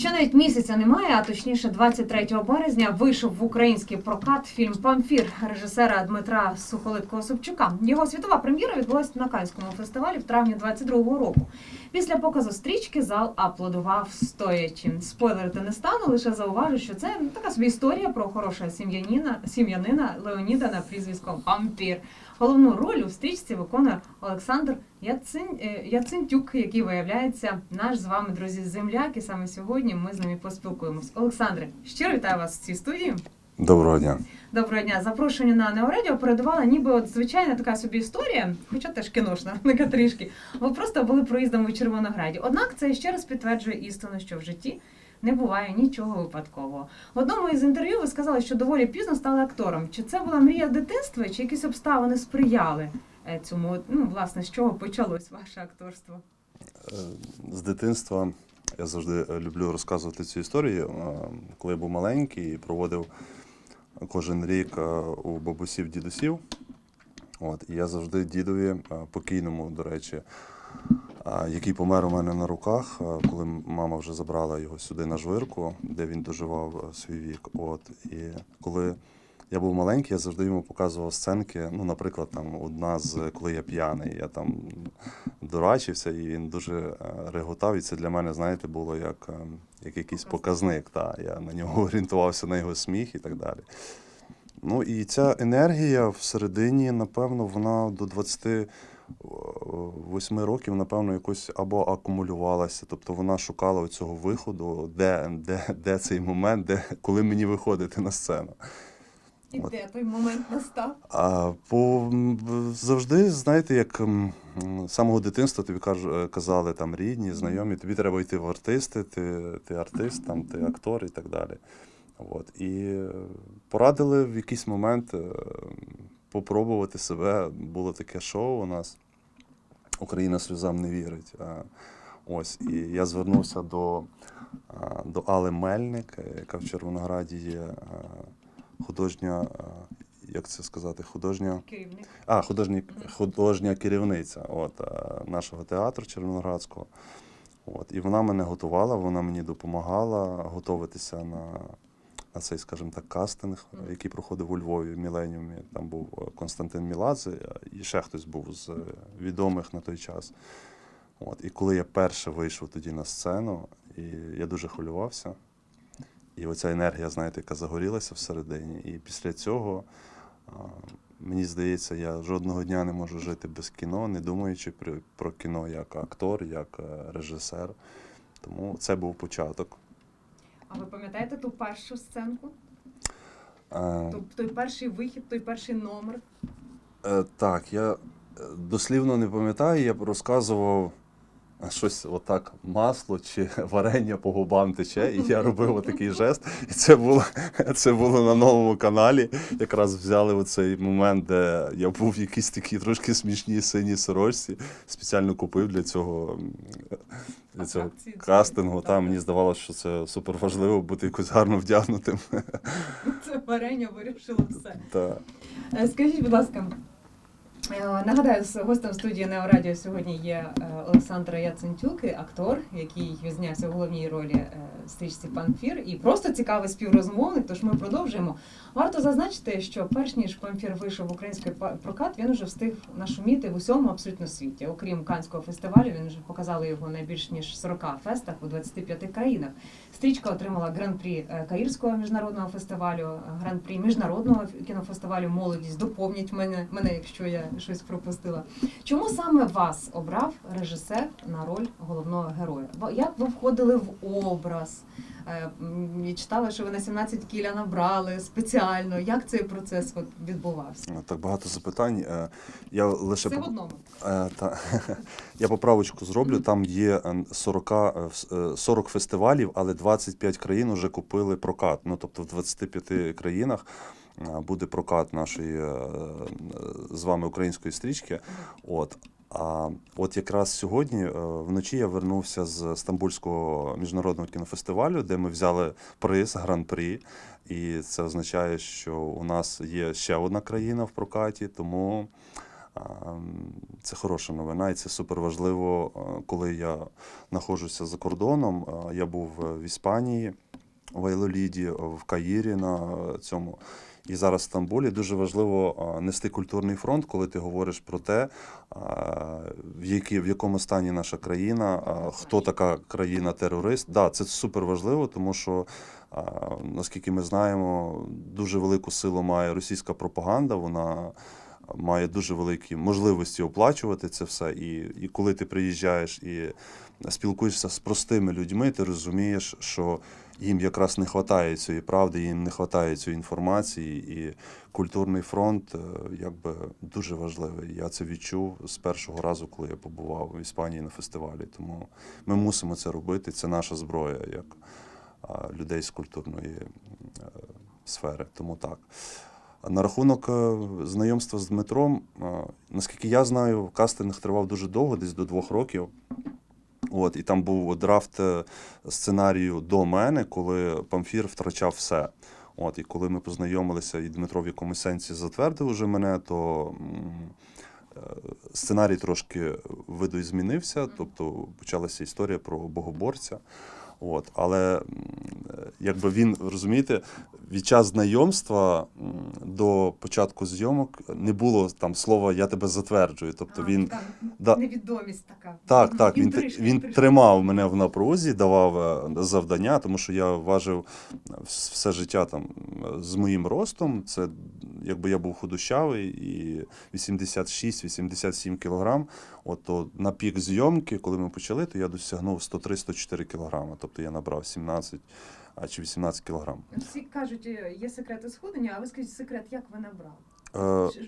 Ще навіть місяця немає, а точніше, 23 березня вийшов в український прокат фільм Памфір режисера Дмитра Сухолиткого Собчука. Його світова прем'єра відбулася на Канському фестивалі в травні 22-го року. Після показу стрічки зал аплодував стоячи. Спойлерити не стану, лише зауважу, що це така собі історія про хорошого сім'янина сім'янина Леоніда на прізвисько Пампір. Головну роль у стрічці виконує Олександр Яцин... е, Яцинтюк, який виявляється наш з вами друзі земляк. І саме сьогодні ми з ними поспілкуємось. Олександре, щиро вітаю вас в цій студії. Доброго дня. Доброго дня. Запрошення на Неоредіо передавала ніби от звичайна така собі історія, хоча теж кіношна, не трішки. Ви просто були проїздом у Червонограді. Однак це ще раз підтверджує істину, що в житті не буває нічого випадкового. В одному із інтерв'ю ви сказали, що доволі пізно стали актором. Чи це була мрія дитинства, чи якісь обставини сприяли е, цьому? Ну, власне, з чого почалось ваше акторство? Е, З дитинства я завжди е, люблю розказувати цю історію. Е, Коли я був маленький і проводив кожен рік е, у бабусів дідусів. От, і я завжди дідові покійному, до речі, який помер у мене на руках, коли мама вже забрала його сюди на жвирку, де він доживав свій вік. От, і коли я був маленький, я завжди йому показував сценки. Ну, наприклад, там одна з коли я п'яний, я там дурачився, і він дуже е, реготав. І це для мене, знаєте, було як, е, як якийсь показник. Та, я на нього орієнтувався на його сміх і так далі. Ну і ця енергія всередині, напевно, вона до 28 років, напевно, якось або акумулювалася, тобто вона шукала цього виходу, де, де, де цей момент, де, коли мені виходити на сцену. І де той момент настав? А по завжди, знаєте, як з самого дитинства тобі каж, е, казали там рідні, знайомі, тобі треба йти в артисти, ти, ти артист, там, ти актор і так далі. От. І порадили в якийсь момент е, попробувати себе. Було таке шоу у нас Україна сльозам не вірить. А, Ось, і я звернувся до, до Али Мельник, е, яка в Червонограді є художня, як це сказати, художня. Керівник. А, художня, художня керівниця от, нашого театру Червоноградського. От, і вона мене готувала, вона мені допомагала готуватися на, на цей, скажімо так, кастинг, який проходив у Львові в Міленіумі. Там був е, Константин Міладзе і ще хтось був з е, відомих на той час. От, і коли я перше вийшов тоді на сцену, і я дуже хвилювався. І оця енергія, знаєте, яка загорілася всередині. І після цього, мені здається, я жодного дня не можу жити без кіно, не думаючи про, кіно як актор, як е, режисер. Тому це був початок. А ви пам'ятаєте ту першу сценку? Е, Той перший вихід, той перший номер? Е, так, я е, дослівно не пам'ятаю, я розказував щось отак, масло чи варення по губам тече, і я робив отакий жест. І це було, це було на новому каналі. Якраз взяли оцей момент, де я був в якійсь такій трошки смішній синій сорочці. Спеціально купив для цього, для цього кастингу. так. Там мені здавалося, що це супер важливо бути якось гарно вдягнутим. Це варення вирішило все. Та. Е, Скажіть, будь ласка, нагадаю, з гостем студії Неорадіо сьогодні є е, Олександр Яцентюк, актор, який знявся в головній ролі е, стрічці Памфір, і просто цікавий співрозмовник. Тож ми продовжуємо. Варто зазначити, що перш ніж Памфір вийшов в український прокат, він вже встиг нашуміти в усьому абсолютно світі. Окрім Канського фестивалю, він вже показали його на більш ніж 40 фестах у 25 країнах. Стрічка отримала гран-прі е, Каїрського міжнародного фестивалю, е, гран-прі міжнародного кінофестивалю Молодість. Доповніть мене, мене, якщо я щось пропустила. Чому саме вас обрав режисер на роль головного героя? Як ви входили в образ? Е, Читала, що ви на 17 кіля набрали спеціально. Як цей процес відбувався? Так багато запитань. Е, Я лише Все в одному. Е, Та, я поправочку зроблю. Там є е, 40, е, вс- е, 40 фестивалів, але 25 країн вже купили прокат. Ну, тобто в 25 країнах буде прокат нашої е, е, з вами української стрічки. От. А от якраз сьогодні е, вночі я вернувся з Стамбульського міжнародного кінофестивалю, де ми взяли приз гран-прі. І це означає, що у нас є ще одна країна в прокаті, тому Це хороша новина, і це супер важливо, е, коли я знаходжуся за кордоном. Я був е, в Іспанії, в Айлоліді, е, в Каїрі на е, цьому. І зараз в Стамбулі дуже важливо нести культурний фронт, коли ти говориш про те, в, які, в якому стані наша країна, хто така країна-терорист. Да, це супер важливо, тому що наскільки ми знаємо, дуже велику силу має російська пропаганда. Вона має дуже великі можливості оплачувати це все. І, і коли ти приїжджаєш і спілкуєшся з простими людьми, ти розумієш, що їм якраз не вистачає цієї правди, їм не вистачає цієї інформації, і культурний фронт е, якби дуже важливий. Я це відчув з першого разу, коли я побував в Іспанії на фестивалі. Тому ми мусимо це робити. Це наша зброя як людей з культурної е, сфери. Тому так. На рахунок е, знайомства з Дмитром, наскільки я знаю, кастинг тривав дуже довго, десь до двох років. От, і там був драфт е, сценарію до мене, коли Памфір втрачав все. От, і коли ми познайомилися, і Дмитро в якомусь сенсі затвердив уже мене, то е, сценарій трошки видозмінився, тобто почалася історія про богоборця. От, але е, якби він, розумієте, від час знайомства до початку зйомок не було там слова Я тебе затверджую. Тобто він. така да- невідомість така. Так, так. Він, Інтрижка, він інтрижка. тримав мене в напрузі, давав е, завдання, тому що я важив все життя там е, з моїм ростом. Це якби я був худощавий і 86-87 кілограм. От то на пік зйомки, коли ми почали, то я досягнув 103-104 кілограми. Тобто я набрав 17 а, чи 18 кілограм. Всі кажуть, е, є секрети схудення, а ви скажіть секрет, як ви набрали? Е,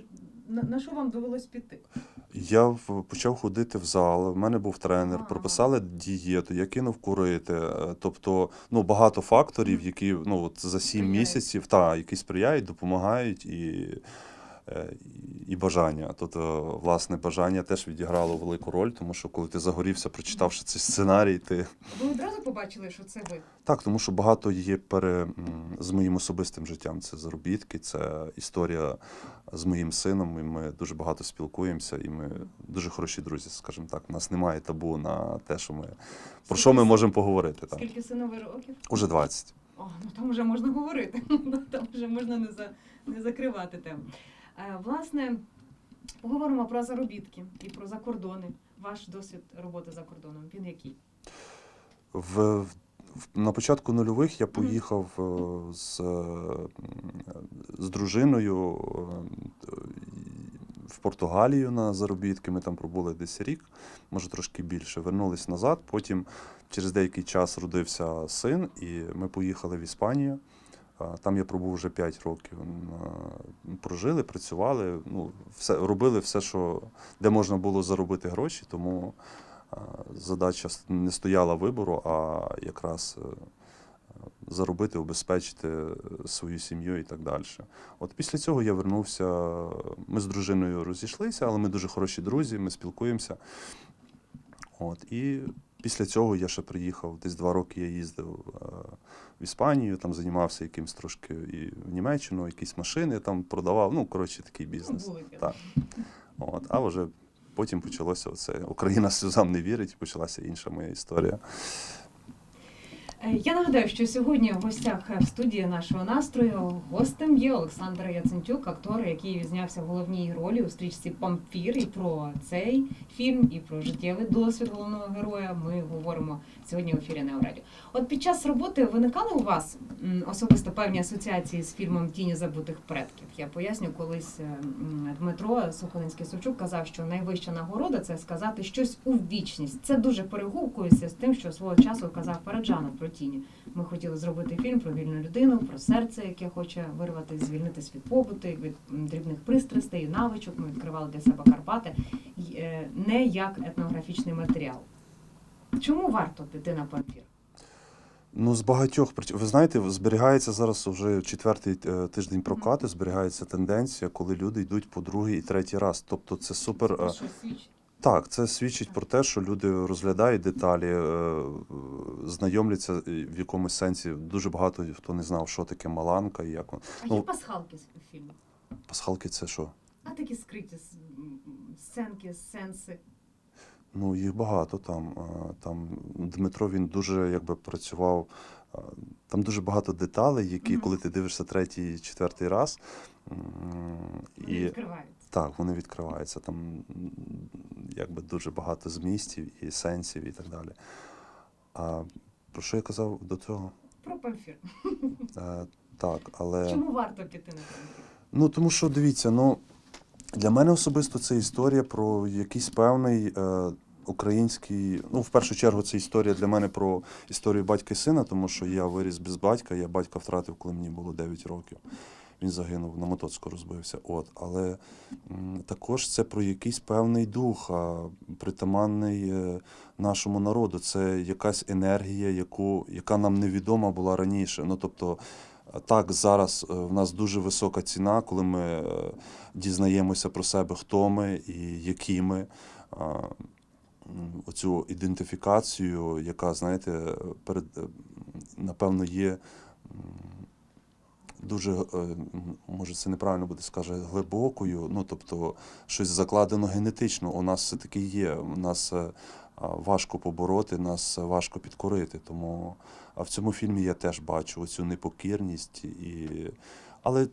На, на що вам довелось піти? Я почав ходити в зал. В мене був тренер, Ага. прописали дієту, я кинув курити. е, Тобто, ну багато факторів, які ну от за сім місяців та які сприяють, допомагають і. Е, І бажання. Тут, е, власне, бажання теж відіграло велику роль, тому що коли ти загорівся, прочитавши цей сценарій, ти Ви одразу побачили, що це ви? так, тому що багато є пере з моїм особистим життям. Це заробітки, це історія з моїм сином. І ми дуже багато спілкуємося, і ми дуже хороші друзі, скажімо так. У нас немає табу на те, що ми про що ми можемо поговорити. Так. Скільки синові років? Уже 20. О, ну там вже можна говорити. Там вже можна не, за, не закривати тему. Е, власне, поговоримо про заробітки і про закордони. Ваш досвід роботи за кордоном. Він який? В, в- на початку нульових я поїхав е, з, е, з дружиною в Португалію на заробітки. Ми там пробули десь рік, може трошки більше. Вернулись назад. Потім через деякий час родився син, і ми поїхали в Іспанію. Там я пробув вже 5 років. Прожили, працювали, ну, все, робили все, що, де можна було заробити гроші, тому задача не стояла вибору, а якраз е, заробити, обезпечити е, свою сім'ю і так далі. От після цього я вернувся. Ми з дружиною розійшлися, але ми дуже хороші друзі, ми спілкуємося. От, і після цього я ще приїхав. Десь два роки я їздив е, в Іспанію, там займався якимсь трошки і в Німеччину, якісь машини там продавав. Ну, коротше, такий бізнес. Так. От, а вже потім почалося оце Україна сльозам не вірить, почалася інша моя історія. Е, Я нагадаю, що сьогодні в гостях в студії нашого настрою гостем є Олександр Яцентюк, актор, який відзнявся в головній ролі у стрічці Памфір. І про цей фільм, і про життєвий досвід головного героя ми говоримо сьогодні в ефірі Неорадіо. От під час роботи виникали у вас особисто певні асоціації з фільмом Тіні забутих предків. Я поясню, колись е, Дмитро Сухолинський Савчук казав, що найвища нагорода це сказати щось у вічність. Це дуже перегукується з тим, що свого часу казав Параджанов тіні. Ми хотіли зробити фільм про вільну людину, про серце, яке хоче вирвати, звільнитись від побуту, від дрібних пристрастей, навичок. Ми відкривали для себе Карпати е, не як етнографічний матеріал. Чому варто піти на памфір? Ну, з багатьох причин. Ви знаєте, зберігається зараз вже четвертий е, тиждень прокату, зберігається тенденція, коли люди йдуть по другий і третій раз. Тобто це супер. е, Що свідчить? Так, це свідчить про те, що люди розглядають деталі, е, знайомляться е, в якомусь сенсі. Дуже багато хто не знав, що таке маланка і як вон- А Ну- є пасхалки з фільму? Пасхалки це що? А такі скриті сценки, сенси? Ну, їх багато там. Там Дмитро він дуже якби працював. Там дуже багато деталей, які, Мгм. коли ти дивишся третій, четвертий раз, Вони і відкриваються. так, вони відкриваються. Там якби дуже багато змістів і сенсів і так далі. А про що я казав до цього? Про памфір. Е, так, але. Чому варто піти на памфір? Ну, тому що дивіться, ну для мене особисто це історія про якийсь певний е, український. Ну, в першу чергу, це історія для мене про історію батька і сина, тому що я виріс без батька. Я батька втратив, коли мені було 9 років. Він загинув на мотоцику, розбився. От, але також це про якийсь певний дух, притаманний е, нашому народу. Це якась енергія, яку, яка нам невідома була раніше. Ну, тобто, Так, зараз е, в нас дуже висока ціна, коли ми е, дізнаємося про себе, хто ми і які ми. Оцю ідентифікацію, яка, знаєте, перед, е, напевно, є дуже, е, може, це неправильно буде скаже, глибокою. Ну, тобто, щось закладено генетично. У нас все-таки є. У нас е, важко побороти, нас важко підкорити. Тому а в цьому фільмі я теж бачу оцю непокірність. І... Але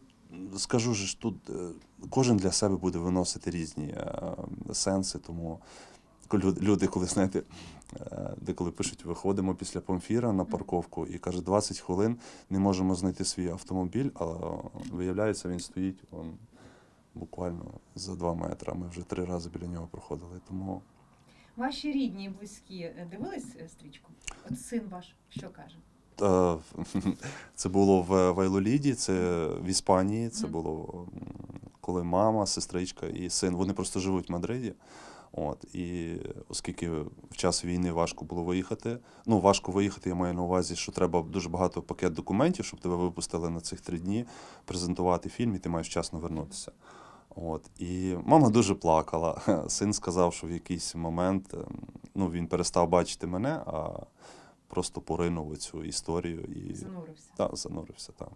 скажу ж, тут кожен для себе буде виносити різні сенси, тому люди, коли знаєте, е, деколи пишуть, виходимо після помфіра на парковку і каже, 20 хвилин не можемо знайти свій автомобіль, а виявляється, він стоїть он, буквально за 2 метри. Ми вже три рази біля нього проходили. Тому Ваші рідні і близькі е, дивились е, стрічку? От син ваш що каже? Це було в Вайлоліді, це в Іспанії. Це було коли мама, сестричка і син. Вони просто живуть в Мадриді. От, і оскільки в час війни важко було виїхати. Ну, важко виїхати, я маю на увазі, що треба дуже багато пакет документів, щоб тебе випустили на цих три дні, презентувати фільм, і ти маєш вчасно вернутися. От. І мама дуже плакала. Син сказав, що в якийсь момент ем, ну, він перестав бачити мене, а просто поринув у цю історію і Занурився. та, занурився там.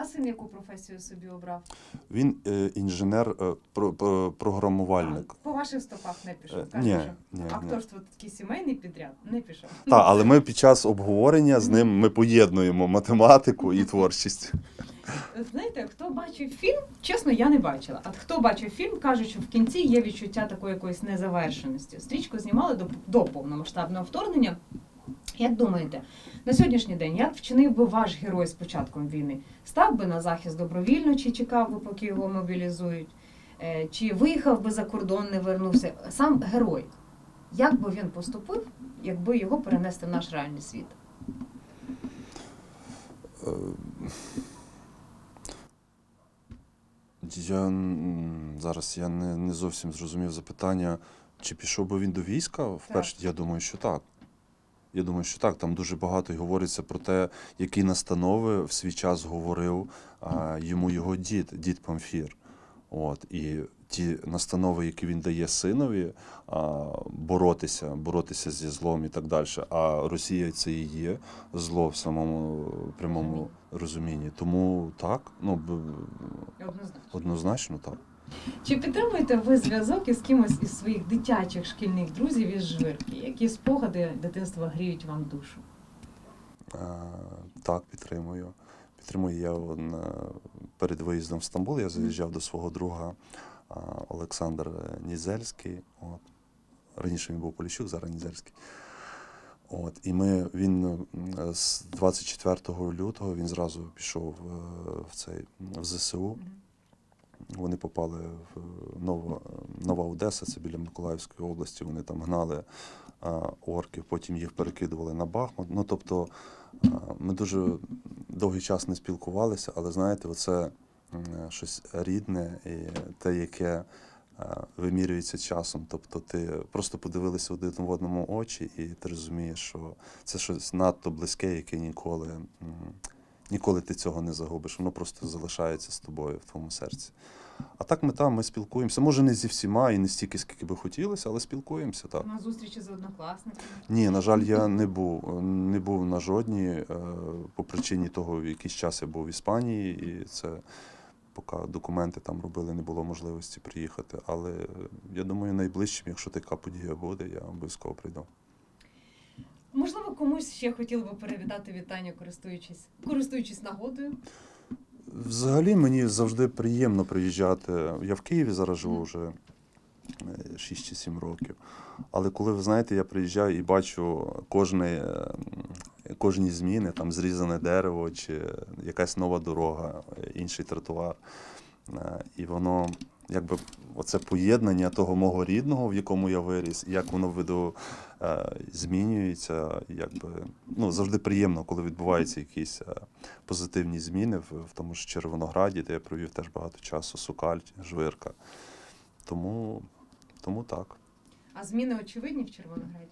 А син яку професію собі обрав? Він е, інженер, е, про, про- програмувальник. По ваших стопах не пішов. Е, ні, що ні, ні. акторство такий сімейний підряд не пішов. Так, але ми під час обговорення з ним ми поєднуємо математику і творчість. Знаєте, хто бачив фільм, чесно, я не бачила. А хто бачив фільм, каже, що в кінці є відчуття такої якоїсь незавершеності. Стрічку знімали до, до повномасштабного вторгнення. Як думаєте, на сьогоднішній день як вчинив би ваш герой з початком війни? Став би на захист добровільно, чи чекав би, поки його мобілізують? Е, Чи виїхав би за кордон, не вернувся? Сам герой. Як би він поступив, якби його перенести в наш реальний світ? Я зараз я не, не зовсім зрозумів запитання, чи пішов би він до війська? Вперше, я думаю, що так. Я думаю, що так. Там дуже багато й говориться про те, які настанови в свій час говорив а, йому його дід, дід Памфір. От, і ті настанови, які він дає синові, а, боротися, боротися зі злом і так далі. А Росія це і є зло в самому прямому розумінні. Тому так, ну Однозначно. однозначно так. Чи підтримуєте ви зв'язок із кимось із своїх дитячих шкільних друзів із жвирки? Які спогади дитинства гріють вам душу? Е, Так, підтримую. Підтримую я е, перед виїздом в Стамбул. Я заїжджав до свого друга е, Олександр Нізельський. От. Раніше він був Поліщук, зараз Нізельський. От, і ми, він з 24 лютого він зразу пішов в цей в ЗСУ. Вони попали в Нова, Нова Одеса, це біля Миколаївської області. Вони там гнали а, орків, потім їх перекидували на Бахмут. Ну тобто а, ми дуже довгий час не спілкувалися, але знаєте, оце щось рідне і те, яке вимірюється часом. Тобто ти просто подивилися один в одному очі, і ти розумієш, що це щось надто близьке, яке ніколи. Ніколи ти цього не загубиш, воно просто залишається з тобою в твоєму серці. А так ми там, ми спілкуємося. Може, не зі всіма і не стільки, скільки би хотілося, але спілкуємося так. На зустрічі з однокласниками? Ні, на жаль, я не був. Не був на жодній. е, По причині того, в якийсь час я був в Іспанії, і це поки документи там робили, не було можливості приїхати. Але е, я думаю, найближчим, якщо така подія буде, я обов'язково прийду. Можливо, комусь ще хотіли би передати вітання, користуючись, користуючись нагодою. Взагалі мені завжди приємно приїжджати. Я в Києві зараз живу вже е, 6 чи 7 років. Але коли ви знаєте, я приїжджаю і бачу кожне, е, кожні зміни, там зрізане дерево чи якась нова дорога, е, інший тротуар. Е, І воно якби оце поєднання того мого рідного, в якому я виріс, і як воно виду е, змінюється. Якби ну завжди приємно, коли відбуваються якісь е, позитивні зміни в, в тому ж Червонограді, де я провів теж багато часу, Сукаль, Жвирка. Тому, тому так. А зміни очевидні в Червонограді.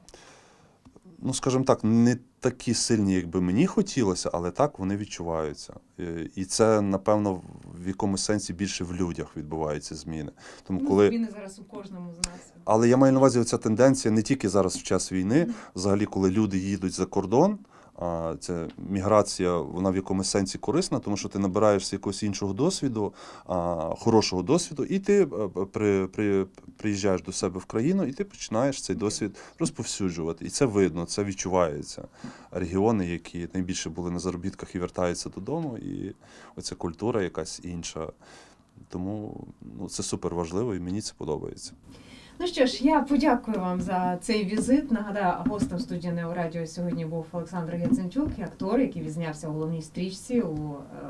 Ну, скажімо так, не такі сильні, як би мені хотілося, але так вони відчуваються. Е, І це, напевно, в якомусь сенсі більше в людях відбуваються зміни. Тому Ну, коли. зміни зараз у кожному з нас. Але я маю на увазі ця тенденція не тільки зараз в час війни, взагалі, коли люди їдуть за кордон. Це міграція, вона в якомусь сенсі корисна, тому що ти набираєшся якогось іншого досвіду, хорошого досвіду, і ти е, при, при, приїжджаєш до себе в країну, і ти починаєш цей досвід розповсюджувати. І це видно, це відчувається. Регіони, які найбільше були на заробітках і вертаються додому, і оця культура якась інша. Тому ну, це супер важливо, і мені це подобається. Ну що ж, я подякую вам за цей візит. Нагадаю, гостем студії Неорадіо сьогодні був Олександр Яценчук, актор, який відзнявся у головній стрічці у, е,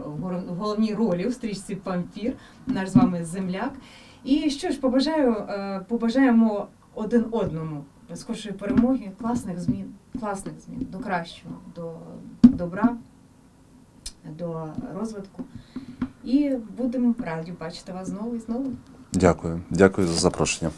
в головній ролі у стрічці Памфір, наш з вами земляк. І що ж, побажаю, е, побажаємо один одному скоршої перемоги, класних змін, класних змін до кращого, до добра, до розвитку. І будемо раді бачити вас знову і знову. Дякую, дякую за запрошення.